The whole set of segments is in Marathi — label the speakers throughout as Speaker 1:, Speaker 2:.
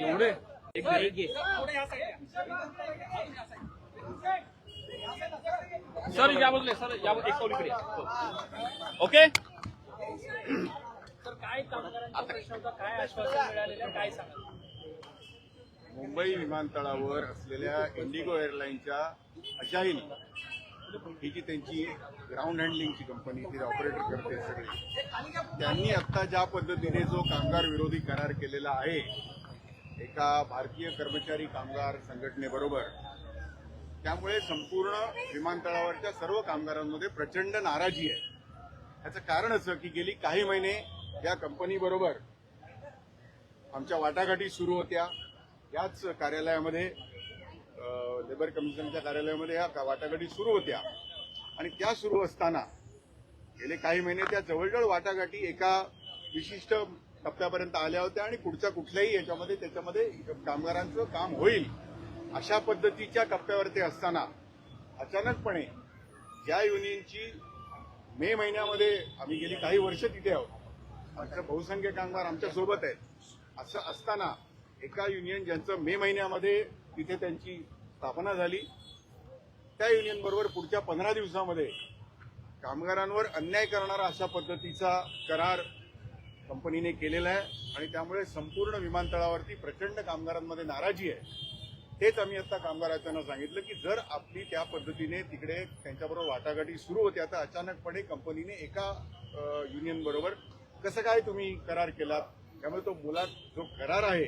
Speaker 1: एवढे? एक मिनिट घे. सर या बाजूला सर या एक पाऊल इकडे हो. ओके?
Speaker 2: तर काय कामगारांचा प्रश्न होता काय आश्वासन मिळालेलं काय सांगा
Speaker 3: मुंबई विमानतळावर असलेल्या इंडिगो एअरलाईनच्या अजाईल ही जी त्यांची ग्राउंड हँडलिंगची कंपनी ती ऑपरेटर करते सगळे त्यांनी आता ज्या पद्धतीने जो कामगार विरोधी करार केलेला आहे एका भारतीय कर्मचारी कामगार संघटनेबरोबर. त्यामुळे संपूर्ण विमानतळावरच्या सर्व कामगारांमध्ये प्रचंड नाराजी आहे. याचं कारण असं की गेली काही महिने या कंपनीबरोबर आमच्या वाटाघाटी सुरू होत्या. याच कार्यालयामध्ये लेबर कमिशनच्या कार्यालयामध्ये या वाटाघाटी सुरू होत्या. आणि त्या सुरू असताना गेले काही महिने त्या जवळजवळ वाटाघाटी एका विशिष्ट टप्प्यापर्यंत आल्या होत्या आणि पुढच्या कुठल्याही याच्यामध्ये त्याच्यामध्ये कामगारांचं काम होईल अशा पद्धतीच्या टप्प्यावरती असताना अचानकपणे ज्या युनियनची मे महिन्यामध्ये आम्ही गेली काही वर्ष तिथे आहोत. आमच्या बहुसंख्य कामगार आमच्यासोबत आहेत. असं असताना एका युनियन ज्यांचं मे महिन्यामध्ये तिथे त्यांची स्थापना झाली त्या युनियन बरोबर पुढच्या पंधरा दिवसामध्ये कामगारांवर अन्याय करणारा अशा पद्धतीचा करार कंपनीने केलेलं आहे आणि त्यामुळे संपूर्ण विमानतळावरती प्रचंड कामगारांमध्ये नाराजी आहे. तेच आम्ही आता कामगारांना सांगितलं की जर आपली त्या पद्धतीने तिकडे त्यांच्याबरोबर वाटाघाटी सुरू होत्या तर अचानकपणे कंपनीने एका युनियनबरोबर कसं काय तुम्ही करार केलात? त्यामुळे तो मुलात जो करार आहे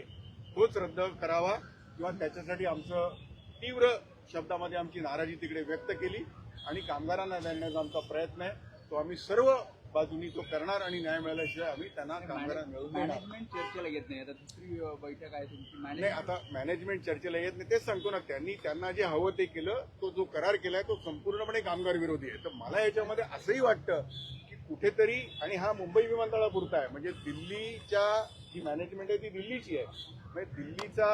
Speaker 3: तोच रद्द करावा किंवा त्याच्यासाठी आमचं तीव्र शब्दामध्ये आमची नाराजी तिकडे व्यक्त केली आणि कामगारांना देण्याचा आमचा प्रयत्न आहे. तो आम्ही सर्व बाजूनी तो करणार आणि न्याय मिळाल्याशिवाय आम्ही त्यांना कामगारांना मिळवून देणार
Speaker 4: मॅनेजमेंट चर्चेला येत नाही. आता दुसरी बैठक आहे तुमची.
Speaker 3: नाही आता मॅनेजमेंट चर्चेला येत नाही. तेच सांगतो ना त्यांनी त्यांना जे हवं ते केलं तो जो करार केलाय तो संपूर्णपणे कामगार विरोधी आहे. तर मला याच्यामध्ये असंही वाटतं की कुठेतरी आणि हा मुंबई विमानतळापुरता आहे. म्हणजे दिल्लीच्या जी मॅनेजमेंट आहे ती दिल्लीची आहे. म्हणजे दिल्लीचा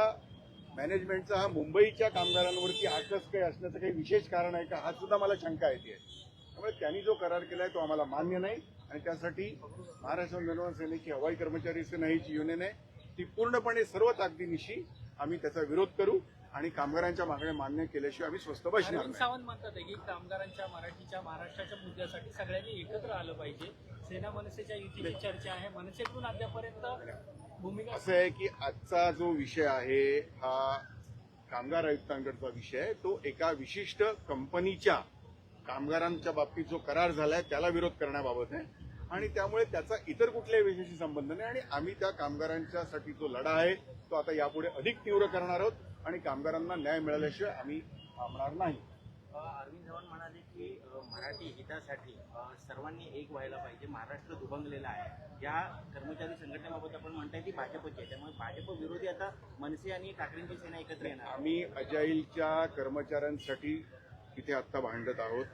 Speaker 3: मॅनेजमेंटचा हा मुंबईच्या कामगारांवरती आकस काही असण्याचं काही विशेष कारण आहे का? हा सुद्धा मला शंका येते त्यामुळे त्यांनी जो करार केलाय तो आम्हाला मान्य नाही. आणि त्यासाठी महाराष्ट्र निर्माण सेनेची हवाई कर्मचारी सेना ही जी युनियन आहे. ती पूर्णपणे सर्व ताकदीनिशी आम्ही त्याचा विरोध करू आणि कामगारांच्या मागण्या मान्य केल्याशिवाय आम्ही स्वस्त बसणार
Speaker 2: सावंत म्हणतात की कामगारांच्या मराठीच्या महाराष्ट्राच्या मुद्द्यासाठी सगळ्यांनी एकत्र आलं पाहिजे. सेना मनसेच्या युतीची चर्चा आहे. मनसेतून अद्यापर्यंत भूमिका
Speaker 3: असं आहे की आजचा जो विषय आहे हा कामगार आयुक्तांकडचा विषय आहे. तो एका विशिष्ट कंपनीच्या कामगारांच्या बाबतीत जो करार झालाय त्याला विरोध करण्याबाबत आहे. आणि त्यामुळे त्याचा इतर कुठल्याही विषयाशी संबंध नाही. आणि आम्ही त्या कामगारांच्यासाठी जो लढा आहे तो आता यापुढे अधिक तीव्र करणार आहोत. आणि कामगारांना न्याय मिळाल्याशिवाय आम्ही थांबणार नाही.
Speaker 5: अरविंद चव्हाण म्हणाले की मराठी हितासाठी सर्वांनी एक व्हायला पाहिजे. महाराष्ट्र दुभंगलेला आहे. या कर्मचारी संघटनेबाबत आपण म्हणताय ती भाजपची आहे. त्यामुळे भाजप विरोधी आता मनसे आणि ठाकरेंची सेना एकत्र येणार.
Speaker 3: आम्ही अजाईलच्या कर्मचाऱ्यांसाठी तिथे आत्ता भांडत आहोत.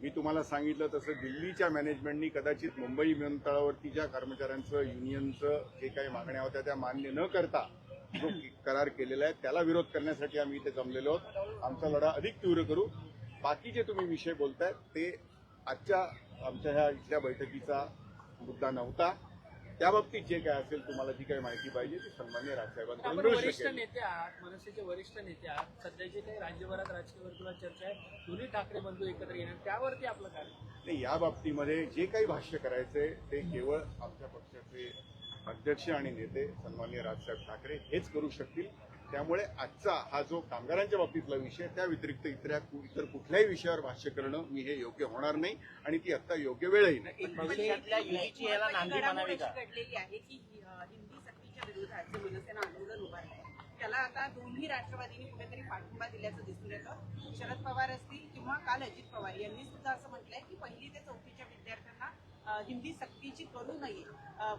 Speaker 3: मी तुम्हाला सांगितलं तसं दिल्लीच्या मॅनेजमेंटनी कदाचित मुंबई विमानतळावरती ज्या कर्मचाऱ्यांचं युनियनचं जे काही मागण्या होत्या त्या मान्य न करता जो करार केलेला आहे त्याला विरोध करण्यासाठी आम्ही इथे जमलेलो आहोत. आमचा लढा अधिक तीव्र करू. बाकीचे तुम्ही विषय बोलताय ते आजच्या आमच्या ह्या इथल्या बैठकीचा मुद्दा नव्हता. त्या बाबतीत जे काय असेल तुम्हाला जी काही माहिती पाहिजे ती सन्मान्य राजसाहेबांकडून
Speaker 2: आपण
Speaker 3: मिळू
Speaker 2: वरिष्ठ
Speaker 3: शकेल.
Speaker 2: नेते आहात मनसेचे वरिष्ठ नेते आहात. सध्याचे काही राज्यभरात राजकीय वर्तुळात चर्चा आहे दोन्ही ठाकरे बंधू एकत्र येणार. त्यावरती आपलं काय?
Speaker 3: नाही या बाबतीमध्ये जे काही भाष्य करायचंय ते केवळ आमच्या पक्षाचे अध्यक्ष आणि नेते सन्मान्य राजसाहेब ठाकरे हेच करू शकतील. त्यामुळे आजचा हा जो कामगारांच्या बाबतीतला विषय त्या व्यतिरिक्त इतर इतर कुठल्याही विषयावर भाष्य करणं मी हे योग्य होणार नाही आणि ती आता योग्य वेळही नाही.
Speaker 6: घडलेली आहे की हिंदी सक्तीच्या विरोधात मनसेनं आंदोलन उभारलं त्याला आता दोन्ही राष्ट्रवादींनी कुठेतरी पाठिंबा दिल्याचं दिसून येतं. शरद पवार असतील किंवा काल अजित पवार यांनी सुद्धा असं म्हटलंय की पहिली ते चौथीच्या विद्यार्थ्यांना हिंदी सक्तीची करू नये.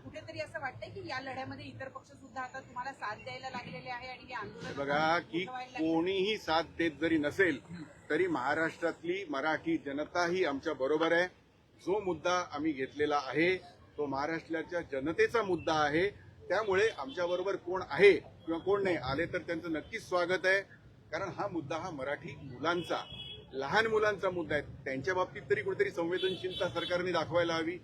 Speaker 6: कुठेतरी असं वाटतंय की या लढ्यामध्ये इतर पक्ष सुद्धा आता तुम्हाला साथ द्यायला लागलेले आहे आणि हे आंदोलन
Speaker 3: बघा की. कोणीही साथ देत जरी नसेल तरी महाराष्ट्रातली मराठी जनता ही आमच्या बरोबर आहे. जो मुद्दा आम्ही घेतलेला आहे तो महाराष्ट्राच्या जनतेचा मुद्दा आहे. त्यामुळे आमच्याबरोबर कोण आहे किंवा कोण नाही आले तर त्यांचं नक्कीच स्वागत आहे. कारण हा मुद्दा हा मराठी मुलांचा. लहान मुलांचा मुद्दा आहे. त्यांच्या बाबतीत तरी कुठेतरी संवेदनशीलता सरकारने दाखवायला हवी.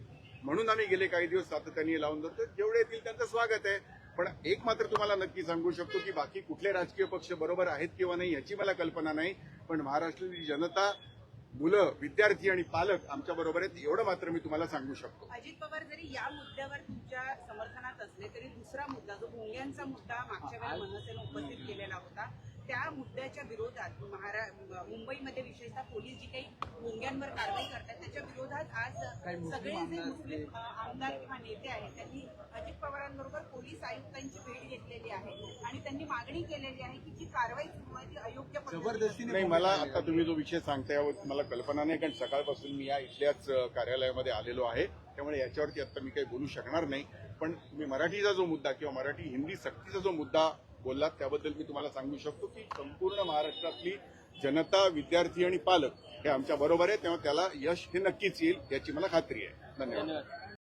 Speaker 3: म्हणून आम्ही गेले काही दिवस सातत्याने लावून धरतो जेवढे येतील त्यांचं स्वागत आहे. पण एक मात्र तुम्हाला नक्की सांगू शकतो की बाकी कुठले राजकीय पक्ष बरोबर आहेत किंवा नाही याची मला कल्पना नाही. पण महाराष्ट्राची जनता मुलं विद्यार्थी आणि पालक आमच्या बरोबर आहेत एवढं मात्र मी तुम्हाला सांगू शकतो.
Speaker 6: अजित पवार जरी या मुद्द्यावर तुमच्या समर्थनात असले तरी दुसरा मुद्दा जो भोंग्यांचा मुद्दा मागच्या वेळेला मनसेनं उपस्थित केलेला होता त्या मुद्द्याच्या विरोधात महारा मुंबईमध्ये विशेषतः पोलीस जी काही भोंग्यांवर कारवाई करतात त्याच्या विरोधात आज सगळे जे मुस्लिम आमदार किंवा नेते आहेत त्यांनी अजित पवारांबरोबर पोलीस आयुक्तांची भेट घेतलेली आहे. आणि त्यांनी मागणी केलेली आहे की जी कारवाई सुरू आहे ती अयोग्य पद्धतीने
Speaker 3: नाही मला आता तुम्ही जो विषय सांगता यावर मला कल्पना नाही कारण सकाळपासून मी या इथल्याच कार्यालयामध्ये आलेलो आहे. त्यामुळे याच्यावरती आता मी काही बोलू शकणार नाही. पण तुम्ही मराठीचा जो मुद्दा किंवा मराठी हिंदी सक्तीचा जो मुद्दा बोललात त्याबद्दल मी तुम्हाला सांगू शकतो की संपूर्ण महाराष्ट्रातली जनता विद्यार्थी आणि पालक हे आमच्या बरोबर आहे तेव्हा त्याला यश हे नक्कीच येईल याची मला खात्री आहे. धन्यवाद.